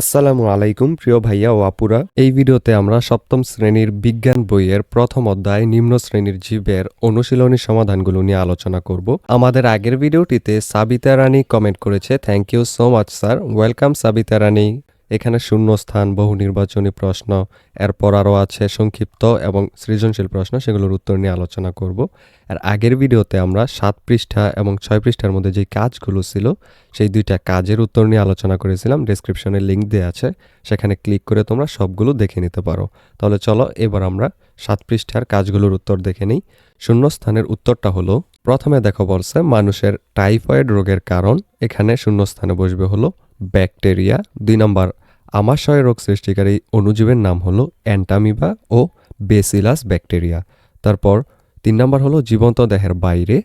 আসসালামু আলাইকুম, প্রিয় ভাইয়া ও আপুরা। এই ভিডিওতে আমরা সপ্তম শ্রেণির বিজ্ঞান বইয়ের প্রথম অধ্যায় নিম্ন শ্রেণির জীবের অনুশীলনী সমাধানগুলো নিয়ে আলোচনা করব। আমাদের আগের ভিডিওটিতে সাবিতা রানী কমেন্ট করেছে। Thank you so much sir welcome Sabita Rani. এখানে শূন্যস্থান, বহু নির্বাচনী প্রশ্ন, এরপর আরও আছে সংক্ষিপ্ত এবং সৃজনশীল প্রশ্ন, সেগুলোর উত্তর নিয়ে আলোচনা করব। আর আগের ভিডিওতে আমরা সাত পৃষ্ঠা এবং ছয় পৃষ্ঠার মধ্যে যে কাজগুলো ছিল, সেই দুইটা কাজের উত্তর নিয়ে আলোচনা করেছিলাম। ডেসক্রিপশনে লিঙ্ক দেওয়া আছে, সেখানে ক্লিক করে তোমরা সবগুলো দেখে নিতে পারো। তাহলে চলো, এবার আমরা সাত পৃষ্ঠার কাজগুলোর উত্তর দেখে নিই। শূন্যস্থানের উত্তরটা হলো, প্রথমে দেখো বলছে, মানুষের টাইফয়েড রোগের কারণ, এখানে শূন্যস্থানে বসবে হলো ব্যাকটেরিয়া। দুই নম্বর আমাশয় রোগ সৃষ্টিকারী অণুজীবের নাম হলো অ্যান্টামিবা ও বেসিলাস ব্যাকটেরিয়া। তারপর তিন নম্বর হলো জীবন্ত দেহের বাইরে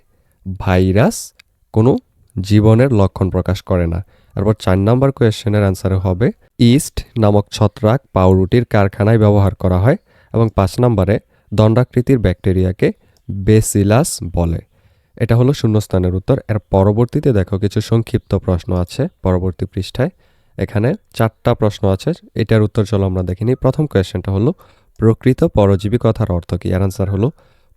ভাইরাস কোনো জীবনের লক্ষণ প্রকাশ করে না। তারপর চার নম্বর কোয়েশ্চেনের অ্যান্সার হবে ইস্ট নামক ছত্রাক পাউরুটির কারখানায় ব্যবহার করা হয় এবং পাঁচ নম্বরে দণ্ডাকৃতির ব্যাকটেরিয়াকে বেসিলাস বলে। এটা হলো শূন্যস্থানের উত্তর। এর পরবর্তীতে দেখো কিছু সংক্ষিপ্ত প্রশ্ন আছে পরবর্তী পৃষ্ঠায়। এখানে চারটা প্রশ্ন আছে, এটার উত্তর চলো আমরা দেখিনি প্রথম কোয়েশ্চেনটা হলো, প্রকৃত পরজীবী কথার অর্থ কি? এর আনসার হলো,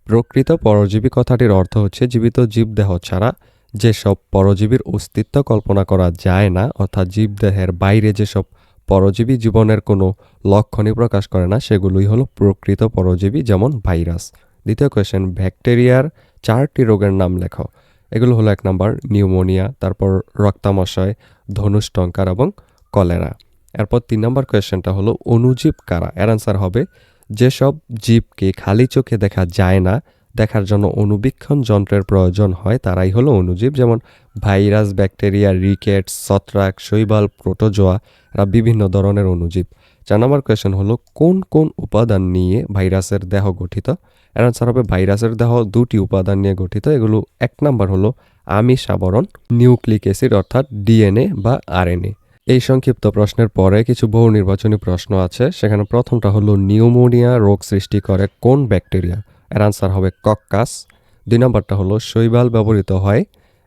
প্রকৃত পরজীবী কথাটির অর্থ হচ্ছে জীবিত জীবদেহ ছাড়া যেসব পরজীবীর অস্তিত্ব কল্পনা করা যায় না, অর্থাৎ জীবদেহের বাইরে যেসব পরজীবী জীবনের কোনো লক্ষণই প্রকাশ করে না, সেগুলোই হলো প্রকৃত পরজীবী, যেমন ভাইরাস। দ্বিতীয় কোয়েশ্চেন, ব্যাকটেরিয়ার চারটি রোগের নাম লেখো। এগুলো হলো এক নম্বর নিউমোনিয়া, তারপর রক্তামশয় ধনুষ্টঙ্কার এবং কলেরা। এরপর তিন নম্বর কোয়েশ্চেনটা হলো অনুজীব কারা? এর আনসার হবে, যেসব জীবকে খালি চোখে দেখা যায় না, দেখার জন্য অনুবীক্ষণ যন্ত্রের প্রয়োজন হয়, তারাই হলো অনুজীব। যেমন ভাইরাস, ব্যাকটেরিয়া রিকেটস ছত্রাক, শৈবাল, প্রোটোজোয়া, এরা বিভিন্ন ধরনের অণুজীব চার নম্বর কোয়েশ্চেন হলো, কোন কোন উপাদান নিয়ে ভাইরাসের দেহ গঠিত? এর আনসার হবে, ভাইরাসের দেহ দুটি উপাদান নিয়ে গঠিত। এগুলো এক নাম্বার হলো আমিষ আবরণ, নিউক্লিক অ্যাসিড অর্থাৎ ডিএনএ বা আরএনএ। এই সংক্ষিপ্ত প্রশ্নের পরে কিছু বহু নির্বাচনী প্রশ্ন আছে। সেখানে প্রথমটা হলো, নিউমোনিয়া রোগ সৃষ্টি করে কোন ব্যাকটেরিয়া? এর আনসার হবে, কক্কাস। দুই নম্বরটা হলো, শৈবাল ব্যবহৃত হয়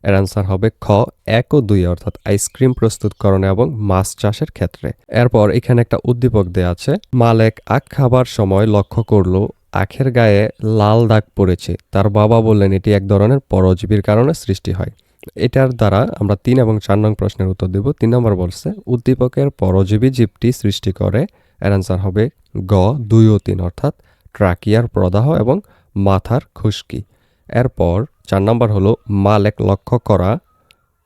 এর আনসার হবে খ, এক ও দুই অর্থাৎ আইসক্রিম প্রস্তুতকরণে এবং মাছ চাষের ক্ষেত্রে। এরপর এখানে একটা উদ্দীপক দেয়া আছে, মালেক আখ খাবার সময় লক্ষ্য করল, আখের গায়ে লাল দাগ পড়েছে, তার বাবা বললেন এটি এক ধরনের পরজীবীর কারণে সৃষ্টি হয়। এটার দ্বারা আমরা তিন এবং চার নং প্রশ্নের উত্তর দেব। তিন নম্বর বলছে, উদ্দীপকের পরজীবী জীবটি সৃষ্টি করে, এর আনসার হবে গ, দুই ও তিন অর্থাৎ ট্রাকিয়ার প্রদাহ এবং মাথার খুশকি। এরপর চার নম্বর হলো, মালেক লক্ষ্য করা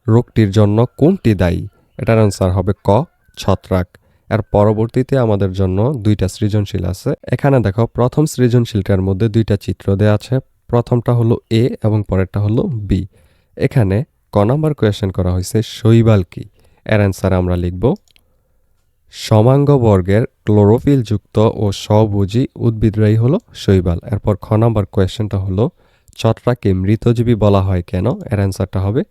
রোগটির জন্য কোনটি দায়ী? এটার আনসার হবে ক, ছত্রাক। এর পরবর্তীতে আমাদের জন্য দুইটা সৃজনশীল আছে। এখানে দেখো, প্রথম সৃজনশীলটার মধ্যে দুইটা চিত্র দেওয়া আছে। প্রথমটা হলো এ এবং পরেরটা হলো বি। এখানে ক নাম্বার কোয়েশ্চেন করা হয়েছে, শৈবাল কি? এর অ্যান্সার আমরা লিখব, সমাঙ্গ বর্গের ক্লোরোফিলযুক্ত ও সবুজি উদ্ভিদরাই হলো শৈবাল। এরপর খ নাম্বার কোয়েশ্চেনটা হলো ছত্রাককে মৃতজীবী বলা হয় কেন? এর অ্যান্সারটা হবে,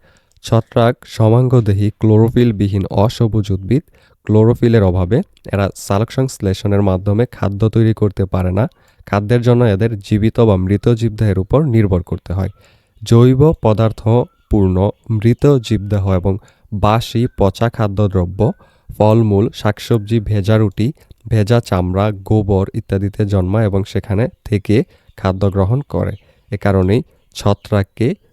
ছত্রাক সমাঙ্গদেহী ক্লোরোফিলবিহীন অসবুজ উদ্ভিদ, ক্লোরোফিলের অভাবে। এরা সালোকসংশ্লেষণের মাধ্যমে খাদ্য তৈরি করতে পারে না। খাদ্যের জন্য এদের জীবিত বা মৃত জীবদেহের উপর নির্ভর করতে হয়। জৈব পদার্থ পূর্ণ মৃত জীবদেহ এবং বাসি পচা খাদ্যদ্রব্য, ফলমূল, শাকসবজি, ভেজা রুটি, ভেজা চামড়া, গোবর ইত্যাদিতে জন্মায় এবং সেখানে থেকে খাদ্য গ্রহণ করে। এ কারণেই ছত্রাককে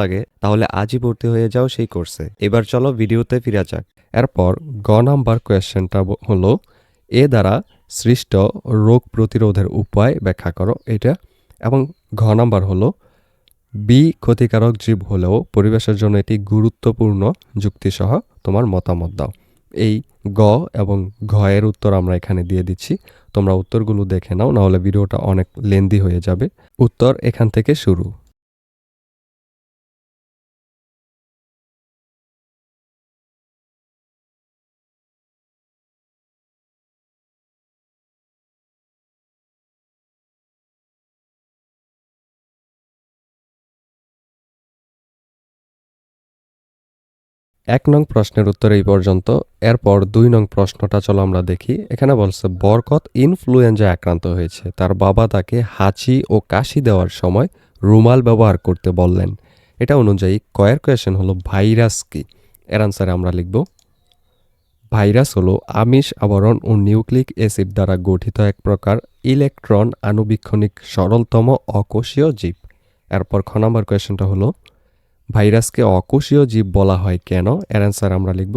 লাগে, তাহলে আজই ভর্তি হয়ে যাও সেই কোর্সে। এবার চলো ভিডিওতে ফিরে যাক। এরপর গ নাম্বার কোয়েশ্চেনটা হলো, এ দ্বারা সৃষ্ট রোগ প্রতিরোধের উপায় ব্যাখ্যা করো এটা। এবং ঘ নাম্বার হলো বি ক্ষতিকারক জীব হলেও পরিবেশের জন্য এটি গুরুত্বপূর্ণ যুক্তিসহ তোমার মতামত দাও। এই গ এবং ঘ এর উত্তর আমরা এখানে দিয়ে দিচ্ছি। তোমরা উত্তরগুলো দেখে নাও, নাহলে ভিডিওটা অনেক লেন্দি হয়ে যাবে। উত্তর এখান থেকে শুরু। এক নং প্রশ্নের উত্তর এই পর্যন্ত। এরপর দুই নং প্রশ্নটা চলো আমরা দেখি। এখানে বলছে, বরকত ইনফ্লুয়েঞ্জা আক্রান্ত হয়েছে। তার বাবা তাকে হাঁচি ও কাশি দেওয়ার সময় রুমাল ব্যবহার করতে বললেন। এটা অনুযায়ী কয়ের কোয়েশন হলো, ভাইরাস কি? এর আনসারে আমরা লিখব, ভাইরাস হলো আমিষ আবরণ ও নিউক্লিক অ্যাসিড দ্বারা গঠিত এক প্রকার ইলেকট্রন আণুবীক্ষণিক সরলতম অকোষীয় জীব। এরপর খ নম্বর কোয়েশনটা হলো ভাইরাসকে অকোষীয় জীব বলা হয় কেন? এর অ্যান্সার আমরা লিখব।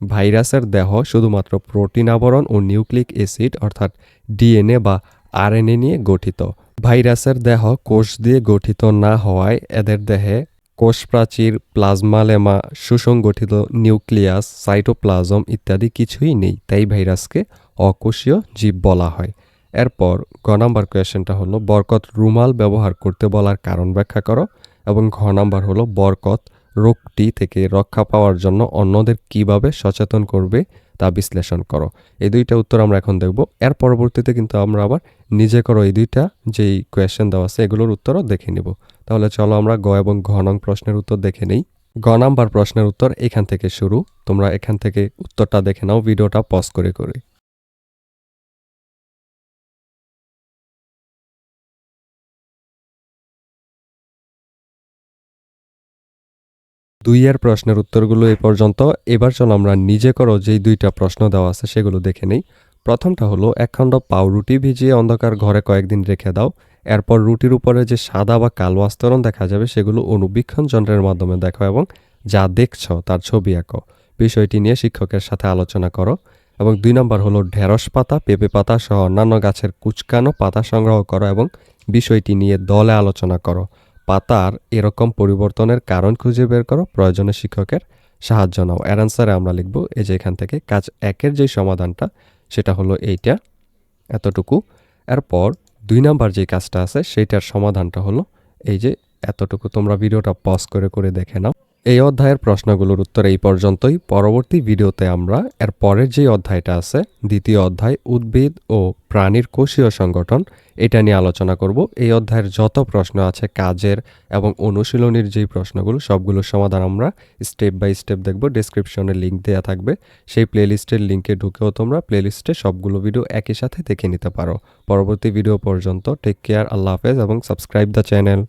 ভাইরাসের দেহ শুধুমাত্র প্রোটিন আবরণ ও নিউক্লিক অ্যাসিড, অর্থাৎ ডিএনএ বা আরএনএ নিয়ে গঠিত। ভাইরাসের দেহ কোষ দিয়ে গঠিত না হওয়ায় এদের দেহে কোষ প্রাচীর প্লাজমালেমা সুসংগঠিত নিউক্লিয়াস, সাইটোপ্লাজম ইত্যাদি কিছুই নেই। তাই ভাইরাসকে অকোষীয় জীব বলা হয়। এরপর গ নাম্বার কোয়েশনটা হলো, বরকত রুমাল ব্যবহার করতে বলার কারণ ব্যাখ্যা করো। এবং ঘ নাম্বার হলো বরকত, রোগটি থেকে রক্ষা পাওয়ার জন্য অন্যদের কীভাবে সচেতন করবে তা বিশ্লেষণ করো। এই দুইটা উত্তর আমরা এখন দেখব। এর পরবর্তীতে কিন্তু আমরা আবার নিজে করো এই দুইটা, যেই কোয়েশ্চেন দেওয়া আছে এগুলোর উত্তরও দেখে নিব। তাহলে চলো আমরা গ এবং ঘ নং প্রশ্নের উত্তর দেখে নেই। গ নাম্বার প্রশ্নের উত্তর এখান থেকে শুরু। তোমরা এখান থেকে উত্তরটা দেখে নাও, ভিডিওটা পজ করে করে। দুইয়ের প্রশ্নের উত্তরগুলো এ পর্যন্ত। এবার চলো আমরা নিজে করো যেই দুইটা প্রশ্ন দেওয়া আছে সেগুলো দেখে নেই। প্রথমটা হলো, একখণ্ড পাউরুটি ভিজিয়ে অন্ধকার ঘরে কয়েকদিন রেখে দাও। এরপর রুটির উপরে যে সাদা বা কালো আস্তরণ দেখা যাবে সেগুলো অনুবীক্ষণ যন্ত্রের মাধ্যমে দেখো এবং যা দেখছ তার ছবি আঁকো। বিষয়টি নিয়ে শিক্ষকের সাথে আলোচনা করো। এবং দুই নম্বর হলো, ঢেঁড়স পাতা, পেঁপে পাতা সহ অন্যান্য গাছের কুচকানো পাতা সংগ্রহ করো এবং বিষয়টি নিয়ে দলে আলোচনা করো। পাতার এরকম পরিবর্তনের কারণ খুঁজে বের করো প্রয়োজনে শিক্ষকের সাহায্য নাও। এর অ্যান্সারে আমরা লিখব, এই যে এখান থেকে কাজ একের যে সমাধানটা, সেটা হলো এইটা, এতটুকু। এরপর দুই নাম্বার যে কাজটা আছে, সেইটার সমাধানটা হলো এই যে এতটুকু। তোমরা ভিডিওটা পজ করে করে দেখে নাও। এই অধ্যায়ের প্রশ্নগুলোর উত্তর এই পর্যন্তই। পরবর্তী ভিডিওতে আমরা এর পরের যে অধ্যায়টা আছে, দ্বিতীয় অধ্যায়, উদ্ভিদ ও প্রাণীর কোষীয় সংগঠন, এটা নিয়ে আলোচনা করব। এই অধ্যায়ের যত প্রশ্ন আছে, কাজের এবং অনুশীলনের যেই প্রশ্নগুলো, সবগুলোর সমাধান আমরা স্টেপ বাই স্টেপ দেখব। ডিসক্রিপশনে লিঙ্ক দেওয়া থাকবে। সেই প্লেলিস্টের লিঙ্কে ঢুকেও তোমরা প্লেলিস্টে সবগুলো ভিডিও একই সাথে দেখে নিতে পারো। পরবর্তী ভিডিও পর্যন্ত টেক কেয়ার আল্লাহ হাফেজ এবং সাবস্ক্রাইব দ্য চ্যানেল